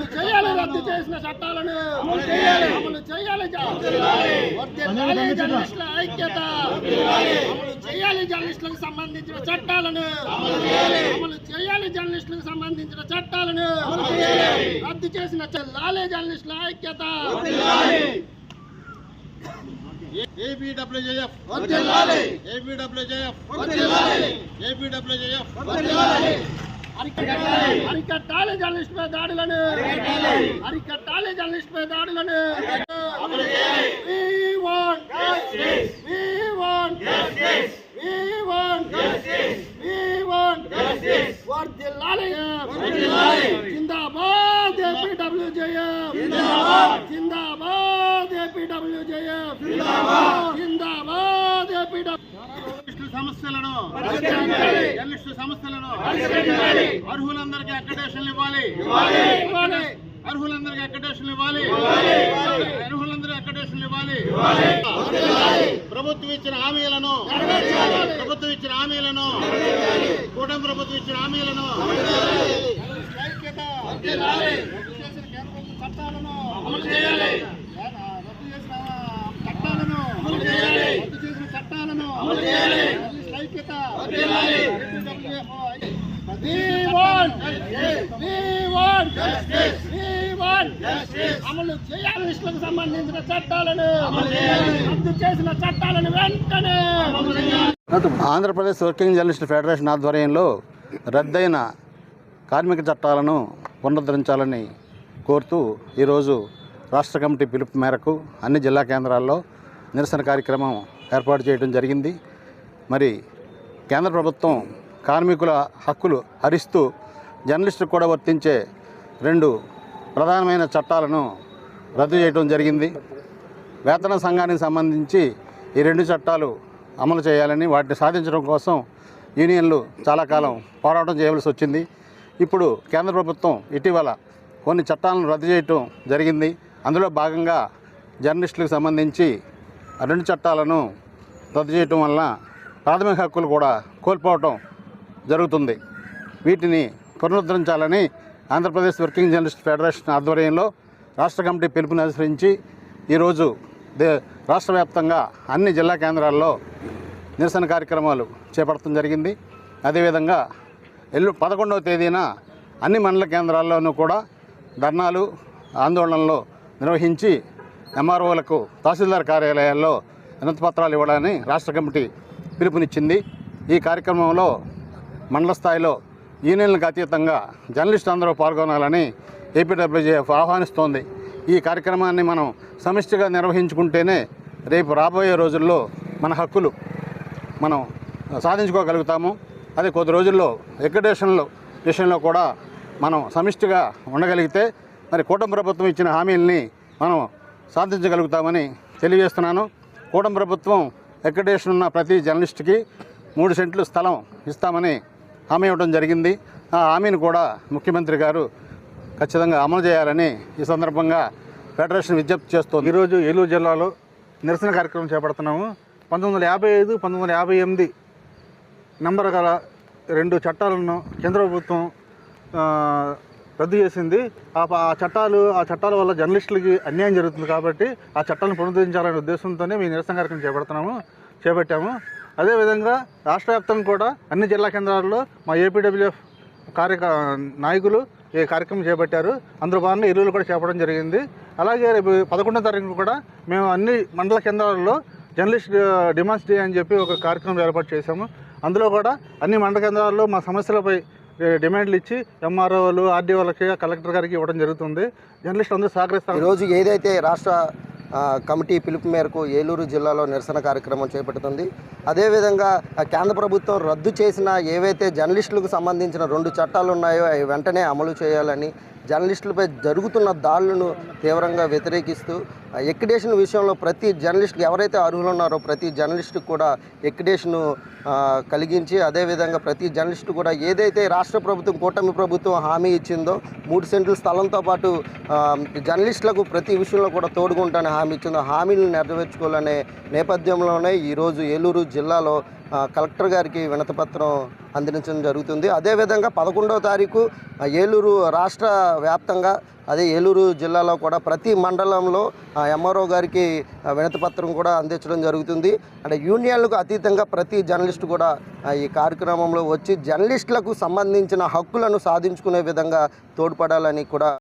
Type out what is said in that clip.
అమలు చేయాలి రద్దు చేసిన చట్టాలను అమలు చేయాలి. అమలు చేయాలి జర్నలిస్టుల ఐక్యత. అమలు చేయాలి జర్నలిస్టులకు సంబంధించిన చట్టాలను. అమలు చేయాలి. జర్నలిస్టులకు సంబంధించిన చట్టాలను. రద్దు చేసిన లాలే జర్నలిస్టుల ఐక్యత. ఏపీడబ్ల్యూజేఎఫ్ ఏపీడబ్ల్యూజేఎఫ్ ఏపీడబ్ల్యూజేఎఫ్ అరికట్టాలి అరికట్టాలి జర్నలిస్టుపై దాడులను. అరికట్టాలి దాడులను. Justice. వర్ధిల్లాలి. వర్ధిల్లాలి. జిందాబాద్ ఏపీడబ్ల్యూజేఎఫ్ జిందాబాద్. ఏపీడబ్ల్యూజేఎఫ్ జిందాబాద్ ఏపీడబ్ల్యూ సమస్యలను. జర్నలిస్టు సమస్యలను. అర్హులందరికీ అక్కడేషన్లు ఇవ్వాలి. అర్హులందరికీ అక్కడేషన్లు ఇవ్వాలి. అర్హులందరికీ అక్కడేషన్లు ఇవ్వాలి. ప్రభుత్వం ఇచ్చిన హామీలను. ప్రభుత్వం ఇచ్చిన హామీలను కూటమి ప్రభుత్వం ఇచ్చిన హామీలను చేసిన చట్టాలను అమలు చేయాలి. రద్దు చేసిన చట్టాలను అమలు చేయాలి. రద్దు చేసిన చట్టాలను అమలు చేయాలి. జర్నలిస్టుల ఐక్యత వర్ధిల్లాలి. ఏపీడబ్ల్యూఎఫ్ We want justice. We want justice. We want justice. అమలు చేయాలి ఇస్లాంకు సంబంధించిన చట్టాలను. రద్దు చేసిన చట్టాలను వెంటనే. ఆంధ్రప్రదేశ్ వర్కింగ్ జర్నలిస్ట్ ఫెడరేషన్ ఆధ్వర్యంలో రద్దయిన కార్మిక చట్టాలను పునరుద్ధరించాలని కోరుతూ ఈరోజు రాష్ట్ర కమిటీ పిలుపు మేరకు అన్ని జిల్లా కేంద్రాల్లో నిరసన కార్యక్రమం ఏర్పాటు చేయడం జరిగింది. మరి కేంద్ర ప్రభుత్వం కార్మికుల హక్కులు హరిస్తూ జర్నలిస్టులకు కూడా వర్తించే రెండు ప్రధానమైన చట్టాలను రద్దు చేయడం జరిగింది. వేతన సంఘానికి సంబంధించి ఈ రెండు చట్టాలు అమలు చేయాలని వాటిని సాధించడం కోసం యూనియన్లు చాలా కాలం పోరాటం చేయవలసి వచ్చింది. ఇప్పుడు కేంద్ర ప్రభుత్వం ఇటీవల కొన్ని చట్టాలను రద్దు చేయటం జరిగింది. అందులో భాగంగా జర్నలిస్టులకు సంబంధించి రెండు చట్టాలను రద్దు చేయటం వలన ప్రాథమిక హక్కులు కూడా కోల్పోవటం జరుగుతుంది. వీటిని పునరుద్ధరించాలని ఆంధ్రప్రదేశ్ వర్కింగ్ జర్నలిస్ట్ ఫెడరేషన్ ఆధ్వర్యంలో రాష్ట్ర కమిటీ పిలుపుని అనుసరించి ఈరోజు దే రాష్ట్ర వ్యాప్తంగా అన్ని జిల్లా కేంద్రాల్లో నిరసన కార్యక్రమాలు చేపడటం జరిగింది. అదేవిధంగా ఎల్లు పదకొండవ తేదీన అన్ని మండల కేంద్రాల్లోనూ కూడా ధర్నాలు ఆందోళనలు నిర్వహించి ఎంఆర్ఓలకు తహసీల్దార్ కార్యాలయాల్లో వినతిపత్రాలు ఇవ్వడాన్ని రాష్ట్ర కమిటీ పిలుపునిచ్చింది. ఈ కార్యక్రమంలో మండల స్థాయిలో యూనియన్లకు అతీతంగా జర్నలిస్టులు అందరూ పాల్గొనాలని ఏపీడబ్ల్యూజేఎఫ్ ఆహ్వానిస్తోంది. ఈ కార్యక్రమాన్ని మనం సమిష్టిగా నిర్వహించుకుంటేనే రేపు రాబోయే రోజుల్లో మన హక్కులు మనం సాధించుకోగలుగుతాము. అదే కొద్ది రోజుల్లో ఎక్కడేషన్ల విషయంలో కూడా మనం సమిష్టిగా ఉండగలిగితే మరి కూటమి ప్రభుత్వం ఇచ్చిన హామీల్ని మనం సాధించగలుగుతామని తెలియజేస్తున్నాను. కూటమి ప్రభుత్వం ఎక్కడేషన్ ఉన్న ప్రతి జర్నలిస్టుకి మూడు సెంట్లు స్థలం ఇస్తామని హామీ ఇవ్వడం జరిగింది. ఆ హామీని కూడా ముఖ్యమంత్రి గారు ఖచ్చితంగా అమలు చేయాలని ఈ సందర్భంగా ఫెడరేషన్ విజ్ఞప్తి చేస్తోంది. ఈరోజు ఏలూరు జిల్లాలో నిరసన కార్యక్రమం చేపడుతున్నాము. పంతొమ్మిది వందల యాభై ఐదు పంతొమ్మిది వందల యాభై ఎనిమిది నంబర్ గల రెండు చట్టాలను కేంద్ర ప్రభుత్వం రద్దు చేసింది. ఆ ప- ఆ చట్టాలు ఆ చట్టాల వల్ల జర్నలిస్టులకి అన్యాయం జరుగుతుంది కాబట్టి ఆ చట్టాలను పునరుద్ధరించాలనే ఉద్దేశంతోనే మేము నిరసన కార్యక్రమం చేపడుతున్నాము చేపట్టాము. అదేవిధంగా రాష్ట్ర వ్యాప్తంగా కూడా అన్ని జిల్లా కేంద్రాల్లో మా ఏపీడబ్ల్యూఎఫ్ కార్య నాయకులు ఈ కార్యక్రమం చేపట్టారు. అందులో భాగంగా ఎరువులు కూడా చేపడం జరిగింది. అలాగే రేపు పదకొండో తారీఖు కూడా మేము అన్ని మండల కేంద్రాల్లో జర్నలిస్ట్ డిమాండ్స్ డే అని చెప్పి ఒక కార్యక్రమం ఏర్పాటు చేశాము. అందులో కూడా అన్ని మండల కేంద్రాల్లో మా సమస్యలపై డిమాండ్లు ఇచ్చి ఎంఆర్ఓలు ఆర్డీఓలకి కలెక్టర్ గారికి ఇవ్వడం జరుగుతుంది. జర్నలిస్ట్ అందరూ సహకరిస్తారు. ఈరోజు ఏదైతే రాష్ట్ర కమిటీ పిలుపు మేరకు ఏలూరు జిల్లాలో నిరసన కార్యక్రమం చేపడుతుంది. అదేవిధంగా కేంద్ర ప్రభుత్వం రద్దు చేసిన ఏవైతే జర్నలిస్టులకు సంబంధించిన రెండు చట్టాలు ఉన్నాయో అవి వెంటనే అమలు చేయాలని జర్నలిస్టులపై జరుగుతున్న దాడులను తీవ్రంగా వ్యతిరేకిస్తూ ఆ, విషయంలో ప్రతి జర్నలిస్ట్కి ఎవరైతే అర్హులు ఉన్నారో ప్రతి జర్నలిస్ట్కి కూడా ఎక్రిడేషను కలిగించి అదేవిధంగా ప్రతి జర్నలిస్టు కూడా ఏదైతే రాష్ట్ర ప్రభుత్వం కూటమి ప్రభుత్వం హామీ ఇచ్చిందో మూడు సెంట్ల స్థలంతో పాటు జర్నలిస్టులకు ప్రతి విషయంలో కూడా తోడుకుంటానని హామీ ఇచ్చిందో హామీలను నెరవేర్చుకోవాలనే నేపథ్యంలోనే ఈరోజు ఏలూరు జిల్లాలో కలెక్టర్ గారికి వినతిపత్రం అందించడం జరుగుతుంది. అదేవిధంగా పదకొండవ తారీఖు ఏలూరు రాష్ట్ర వ్యాప్తంగా అదే ఏలూరు జిల్లాలో కూడా ప్రతి మండలంలో ఎంఆర్ఓ గారికి వినతపత్రం వినతిపత్రం కూడా అందించడం జరుగుతుంది. అంటే యూనియన్లకు అతీతంగా ప్రతి జర్నలిస్టు కూడా ఈ కార్యక్రమంలో వచ్చి జర్నలిస్టులకు సంబంధించిన హక్కులను సాధించుకునే విధంగా తోడ్పడాలని కూడా